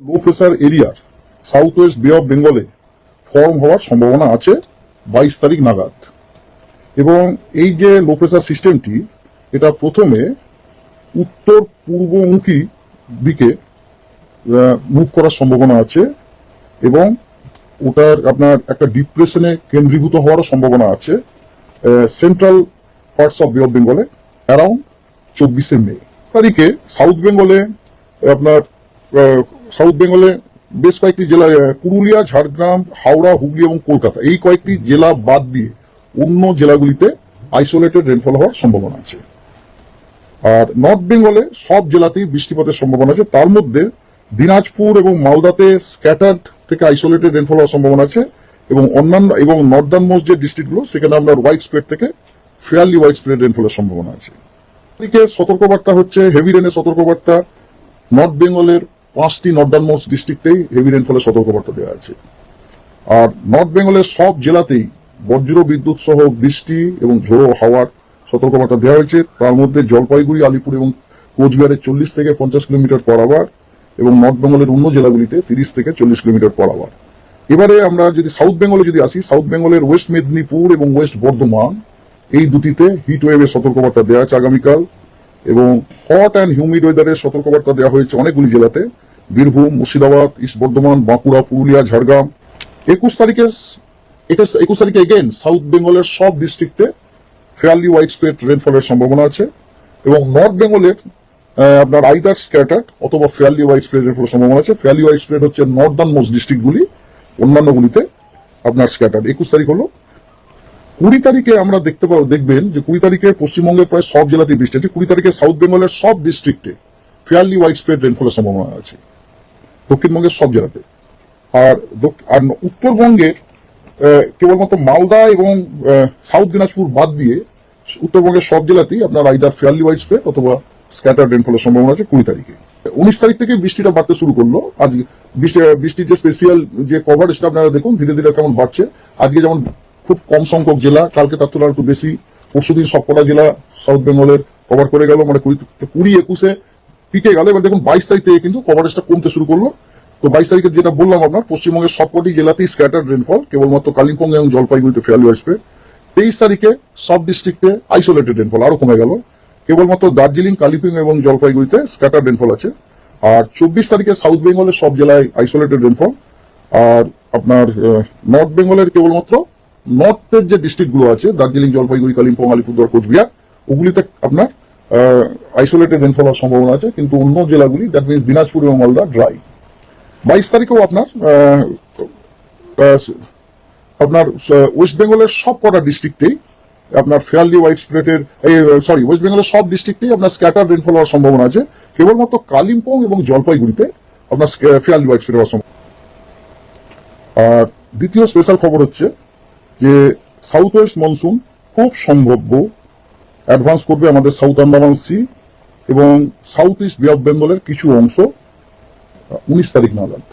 লো pressure এরিয়ার south west bay of বেঙ্গলে form হওয়ার সম্ভাবনা আছে বাইশ তারিখ নাগাদ। এবং এই যে লো প্রেসার সিস্টেমটি এটা প্রথমে উত্তর পূর্বমুখী দিকে মুভ করার সম্ভাবনা আছে এবং ওটার আপনার একটা ডিপ্রেশনে কেন্দ্রীভূত হওয়ারও সম্ভাবনা আছে central parts of bay of বেঙ্গলে অ্যারাউন্ড চব্বিশে মে। তারিখে সাউথ বেঙ্গলে আপনার সাউথ বেঙ্গলে বেশ কয়েকটি জেলা পুরুলিয়া, ঝাড়গ্রাম, হাওড়া, হুগলি এবং কলকাতা, এই কয়েকটি জেলা বাদ দিয়ে অন্য জেলাগুলিতে আইসোলেটেড রেনফল হওয়ার সম্ভাবনা আছে। আর নর্থ বেঙ্গলে সব জেলাতেই বৃষ্টিপাতের সম্ভাবনা আছে। তার মধ্যে দিনাজপুর এবং মালদাতে স্ক্যাটার্ড থেকে আইসোলেটেড রেনফল হওয়ার সম্ভাবনা আছে এবং অন্যান্য, এবং নর্দার্ন মোস্ট যে ডিস্ট্রিক্টগুলো সেখানে আপনার হোয়াইট স্প্রেড থেকে ফেয়ারলি হোয়াইট স্প্রেড রেনফলের সম্ভাবনা আছে। এদিকে সতর্কবার্তা হচ্ছে হেভি রেনের সতর্কবার্তা নর্থ বেঙ্গলের পাঁচটি নর্দার্ন মোস্ট ডিস্ট্রিক্টেই হেভি রেনফলের সতর্কবার্তা দেওয়া আছে। আর নর্থ বেঙ্গলের সব জেলাতেই বজ্র, বিদ্যুৎ সহ বৃষ্টি এবং ঝোড়ো হাওয়ার সতর্কবার্তা দেওয়া হয়েছে। তার মধ্যে জলপাইগুড়ি, আলিপুর এবং কোচবিহারে চল্লিশ থেকে পঞ্চাশ কিলোমিটার পর আওয়ার এবং নর্থ বেঙ্গলের অন্য জেলাগুলিতে তিরিশ থেকে চল্লিশ কিলোমিটার পর আওয়ার এবারে আমরা যদি সাউথ বেঙ্গলে যদি আসি সাউথ বেঙ্গলের ওয়েস্ট মেদিনীপুর এবং ওয়েস্ট বর্ধমান এই দুটিতে হিট ওয়েভের সতর্কবার্তা দেওয়া আছে আগামীকাল। এবং হট অ্যান্ড হিউমিড ওয়েদারের সতর্কবার্তা দেওয়া হয়েছে অনেকগুলি জেলাতে। বীরভূম, মুর্শিদাবাদ, ইস্ট বর্ধমান, বাঁকুড়া, পুরুলিয়া, ঝাড়গ্রাম। একুশ তারিখে একুশ তারিখে এগেন সাউথ বেঙ্গলের সব ডিস্ট্রিক্টে ফেয়ারলি ওয়াইড স্প্রেড রেনফলের সম্ভাবনা আছে এবং নর্থ বেঙ্গলের আপনার আইদার স্ক্যাটার্ড অথবা ফেয়ারলি ওয়াইড স্প্রেড রেনফলের সম্ভাবনা আছে। ফেয়ারলি ওয়াইড স্প্রেড হচ্ছে নর্দার্ন মোস্ট ডিস্ট্রিক্টগুলি অন্যান্যগুলিতে আপনার স্ক্যাটার্ড একুশ তারিখ হলো কুড়ি তারিখে আমরা দেখতে পাবো দেখবেন যে কুড়ি তারিখে পশ্চিমবঙ্গের প্রায় সব জেলাতেই বৃষ্টি আছে কুড়ি তারিখে সাউথ বেঙ্গলের সব ডিস্ট্রিক্টে ফেয়ারলি ওয়াইড স্প্রেড রেনফলের সম্ভাবনা আছে। দক্ষিণবঙ্গের সব জেলাতে। আর আর উত্তরবঙ্গের আহ, কেবলমাত্র মালদা এবং সাউথ দিনাজপুর বাদ দিয়ে উত্তরবঙ্গের সব জেলাতেই আপনার আইদার ফেয়ারলি ওয়াইড স্প্রেড অথবা স্ক্যাটার রেনফলের সম্ভাবনা আছে কুড়ি তারিখে। উনিশ তারিখ থেকে বৃষ্টিটা বাড়তে শুরু করল। আজ বৃষ্টি- বৃষ্টির যে স্পেশিয়াল যে কভারেজটা আপনারা দেখুন ধীরে ধীরে কেমন বাড়ছে। আজকে যেমন খুব কম সংখ্যক জেলা, কালকে তার তুলনায় একটু বেশি। পরশুদিন সবকটা জেলা সাউথ বেঙ্গলের কভার করে গেল মানে কুড়ি কুড়ি একুশে পিকে গেল। এবার দেখুন বাইশ তারিখ থেকে কিন্তু কভারেজটা কমতে শুরু করল। তো বাইশ তারিখে যেটা বললাম আপনার, পশ্চিমবঙ্গের সবকটি জেলাতেই স্ক্যাটার্ড রেনফল কেবলমাত্র কালিম্পং এবং জলপাইগুড়িতে ফেয়ারলি আসবে। তেইশ তারিখে সব ডিস্ট্রিক্টে আইসোলেটেড রেনফল আরও কমে গেল। কেবলমাত্র দার্জিলিং, কালিম্পং এবং জলপাইগুড়িতে স্ক্যাটার্ড রেনফল আছে। আর চব্বিশ তারিখে সাউথ বেঙ্গলের সব জেলায় আইসোলেটেড রেনফল আর আপনার নর্থ বেঙ্গলের কেবলমাত্র নর্থের যে ডিস্ট্রিক্টগুলো আছে, দার্জিলিং, জলপাইগুড়ি, কালিম্পং, আলিপুরদুয়ার, কোচবিহার, ওগুলিতে আপনার আইসোলেটেড রেনফল হওয়ার সম্ভাবনা আছে, কিন্তু অন্য জেলাগুলি দ্যাট মিনস দিনাজপুর এবং মালদা ড্রাই বাইশ তারিখেও আপনার আপনার ওয়েস্ট বেঙ্গলের সব কটা ডিস্ট্রিক্টেই আপনার ফেয়ারলি হোয়াইট স্প্রেডের সরি ওয়েস্ট বেঙ্গলের সব ডিস্ট্রিক্টেই আপনার স্ক্যাটার রেনফল হওয়ার সম্ভাবনা আছে, কেবলমাত্র কালিম্পং এবং জলপাইগুড়িতে আপনার ফেয়ারলি হোয়াইট স্প্রেড হওয়ার সম্ভাবনা আর দ্বিতীয় স্পেশাল খবর হচ্ছে যে সাউথ ওয়েস্ট মনসুন খুব সম্ভাব্য অ্যাডভান্স করবে আমাদের সাউথ আন্দামান সি এবং সাউথ ইস্ট বে অফ বেঙ্গলের কিছু অংশ উনিশ তারিখ নাগাদ।